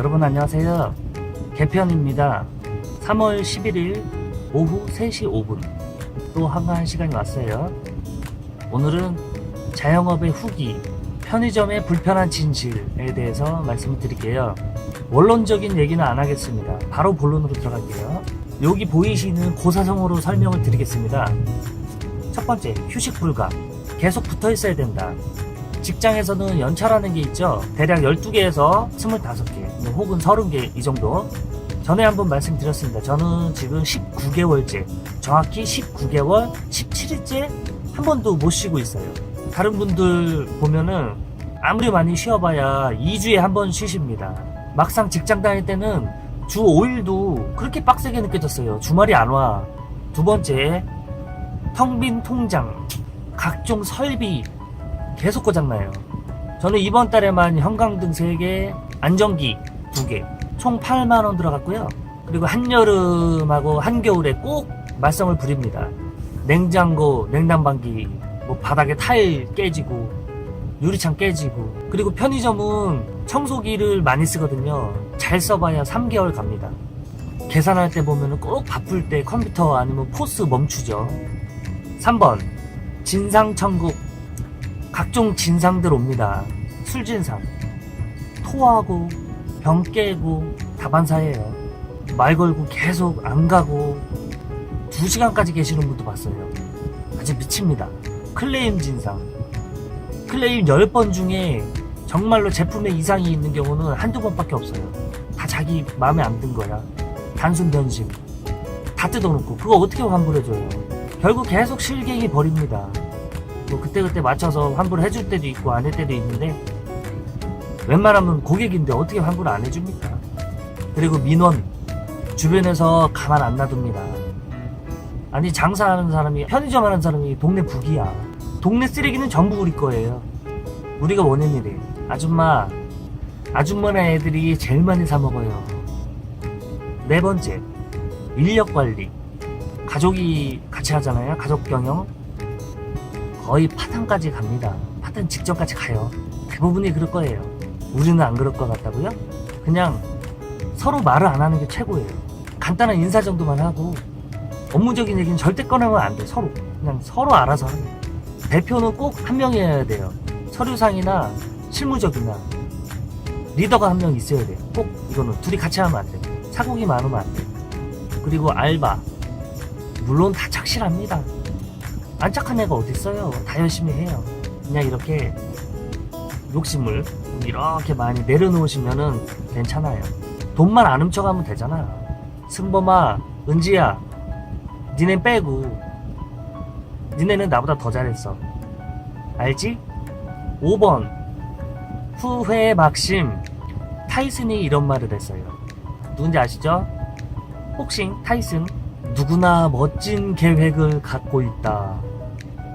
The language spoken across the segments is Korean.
여러분 안녕하세요. 개편입니다. 3월 11일 오후 3시 5분. 또 한가한 시간이 왔어요. 오늘은 자영업의 후기, 편의점의 불편한 진실에 대해서 말씀을 드릴게요. 원론적인 얘기는 안 하겠습니다. 바로 본론으로 들어갈게요. 여기 보이시는 고사성어로 설명을 드리겠습니다. 첫 번째, 휴식 불가. 계속 붙어 있어야 된다. 직장에서는 연차라는 게 있죠. 대략 12개에서 25개, 혹은 30개 이 정도. 전에 한번 말씀드렸습니다. 저는 지금 19개월째, 정확히 19개월 17일째 한 번도 못 쉬고 있어요. 다른 분들 보면은 아무리 많이 쉬어봐야 2주에 한 번 쉬십니다. 막상 직장 다닐 때는 주 5일도 그렇게 빡세게 느껴졌어요. 주말이 안 와. 두 번째, 텅 빈 통장, 각종 설비 계속 고장나요. 저는 이번 달에만 형광등 3개, 안전기 2개, 총 8만원 들어갔고요. 그리고 한여름하고 한겨울에 꼭 말썽을 부립니다. 냉장고, 냉난방기, 뭐 바닥에 타일 깨지고, 유리창 깨지고, 그리고 편의점은 청소기를 많이 쓰거든요. 잘 써봐야 3개월 갑니다. 계산할 때 보면 꼭 바쁠 때 컴퓨터 아니면 포스 멈추죠. 3번, 진상천국. 각종 진상들 옵니다. 술진상. 토하고, 병 깨고, 다반사예요. 말 걸고 계속 안 가고, 2시간까지 계시는 분도 봤어요. 아주 미칩니다. 클레임 진상. 클레임 10번 중에 정말로 제품에 이상이 있는 경우는 한두 번밖에 없어요. 다 자기 마음에 안 든 거야. 단순 변심. 다 뜯어놓고, 그거 어떻게 환불해줘요? 결국 계속 실갱이 버립니다. 뭐 그때그때 맞춰서 환불 해줄 때도 있고 안 할 때도 있는데 웬만하면 고객인데 어떻게 환불 안 해줍니까? 그리고 민원 주변에서 가만 안 놔둡니다. 아니 장사하는 사람이 편의점 하는 사람이 동네 북이야. 동네 쓰레기는 전부 우리 거예요. 우리가 일이 아줌마 아줌마네 애들이 제일 많이 사 먹어요. 네 번째 인력 관리 가족이 같이 하잖아요. 가족 경영. 거의 파탄까지 갑니다. 파탄 직전까지 가요. 대부분이 그럴 거예요. 우리는 안 그럴 것 같다고요? 그냥 서로 말을 안 하는 게 최고예요. 간단한 인사 정도만 하고 업무적인 얘기는 절대 꺼내면 안 돼. 서로. 그냥 서로 알아서 하는 거예요. 대표는 꼭 한 명이어야 돼요. 서류상이나 실무적이나 리더가 한 명 있어야 돼요. 꼭 이거는 둘이 같이 하면 안 돼. 사고기 많으면 안 돼. 그리고 알바. 물론 다 착실합니다. 안 착한 애가 어딨어요. 다 열심히 해요. 그냥 이렇게 욕심을 좀 이렇게 많이 내려놓으시면은 괜찮아요. 돈만 안 훔쳐가면 되잖아. 승범아, 은지야, 니네 빼고 니네는 나보다 더 잘했어. 알지? 5번 후회 막심 타이슨이 이런 말을 했어요. 누군지 아시죠? 복싱 타이슨 누구나 멋진 계획을 갖고 있다.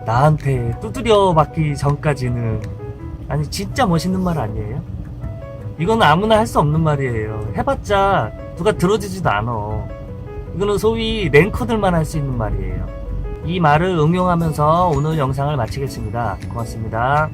나한테 두드려 맞기 전까지는 아니 진짜 멋있는 말 아니에요? 이건 아무나 할 수 없는 말이에요. 해봤자 누가 들어주지도 않아. 이거는 소위 랭커들만 할 수 있는 말이에요. 이 말을 응용하면서 오늘 영상을 마치겠습니다. 고맙습니다.